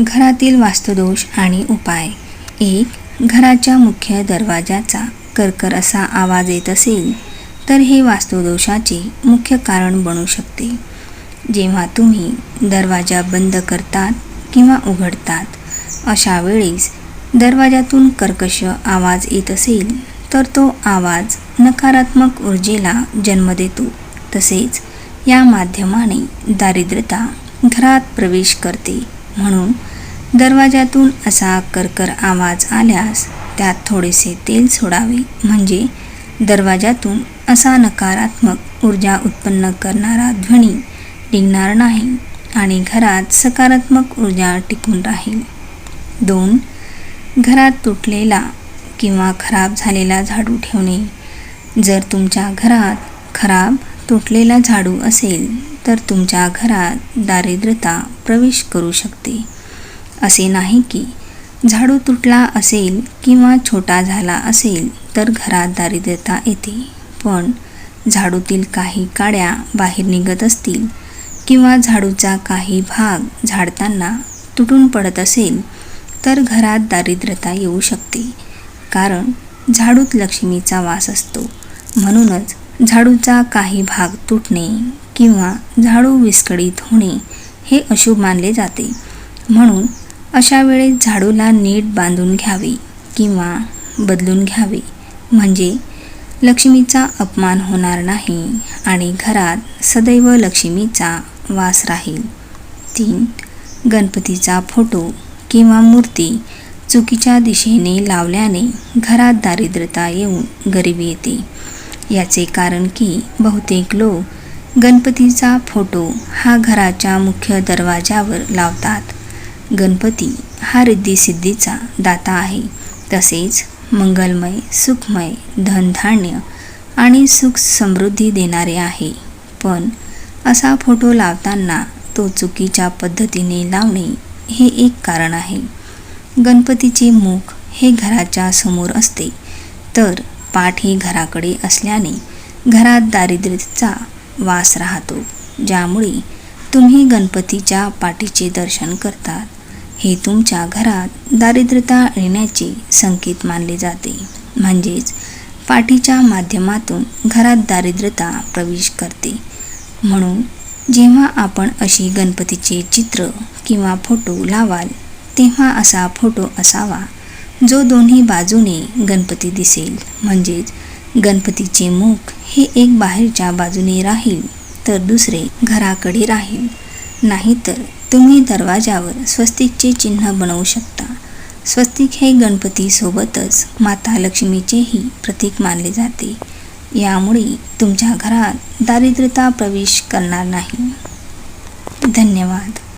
घरातील वास्तुदोष आणि उपाय. एक घराच्या मुख्य दरवाजाचा करकर असा आवाज येत असेल तर हे वास्तुदोषाचे मुख्य कारण बनू शकते. जेव्हा तुम्ही दरवाजा बंद करतात किंवा उघडतात अशा वेळेस दरवाजातून कर्कश आवाज येत असेल तर तो आवाज नकारात्मक ऊर्जेला जन्म देतो. तसेच या माध्यमाने दारिद्र्यता घरात प्रवेश करते. म्हणून दरवाजातून असा करकर आवाज आल्यास त्यात थोडेसे तेल सोडावे. म्हणजे दरवाजातून असा नकारात्मक ऊर्जा उत्पन्न करणारा ध्वनी निघणार नाही आणि घरात सकारात्मक ऊर्जा टिकून राहील. दोन घरात तुटलेला किंवा खराब झालेला झाडू ठेवणे. जर तुमच्या घरात खराब तुटलेला झाडू असेल तर तुमच्या घरात दारिद्र्यता प्रवेश करू शकते. असे नाही की झाडू तुटला असेल किंवा छोटा झाला असेल तर घरात दारिद्र्यता येते. पण झाडूतील काही काड्या बाहेर निघत असतील किंवा झाडूचा काही भाग झाडताना तुटून पडत असेल तर घरात दारिद्रता येऊ शकते. कारण झाडूत लक्ष्मीचा वास असतो. म्हणूनच झाडूचा काही भाग तुटणे किंवा झाडू विस्कळीत होणे हे अशुभ मानले जाते. म्हणून अशा वेळेस झाडूला नीट बांधून घ्यावे किंवा बदलून घ्यावे. म्हणजे लक्ष्मीचा अपमान होणार नाही आणि घरात सदैव लक्ष्मीचा वास राहील. तीन गणपतीचा फोटो किंवा मूर्ती चुकीच्या दिशेने लावल्याने घरात दारिद्रता येऊन गरिबी येते. याचे कारण की बहुतेक लोक गणपतीचा फोटो हा घराच्या मुख्य दरवाजावर लावतात. गणपती हा रिद्धिसिद्धीचा दाता आहे. तसेच मंगलमय सुखमय धनधान्य आणि सुख समृद्धी देणारे आहे. पण असा फोटो लावताना तो चुकीच्या पद्धतीने लावणे हे एक कारण आहे. गणपतीचे मुख हे घराच्या समोर असते तर पाठ हे घराकडे असल्याने घरात दारिद्र्याचा वास राहतो ज्यामुळे तुम्ही गणपतीच्या पाठीचे दर्शन करतात. हे तुमच्या घरात दारिद्रता येण्याचे संकेत मानले जाते. म्हणजेच पाठीच्या माध्यमातून घरात दारिद्र्यता प्रवेश करते. म्हणून जेव्हा आपण अशी गणपतीचे चित्र किंवा फोटो लावाल तेव्हा असा फोटो असावा जो दोन्ही बाजूने गणपती दिसेल. म्हणजेच गणपतीचे मुख हे एक बाहेरच्या बाजूने राहील तर दुसरे घराकडे राहील. नाहीतर तुम्ही दरवाजावर स्वस्तिकचे चिन्ह बनवू शकता. स्वस्तिक हे गणपतीसोबतच माता लक्ष्मीचेही प्रतीक मानले जाते. यामुळे तुमच्या घरात दारिद्र्यता प्रवेश करणार नाही. धन्यवाद.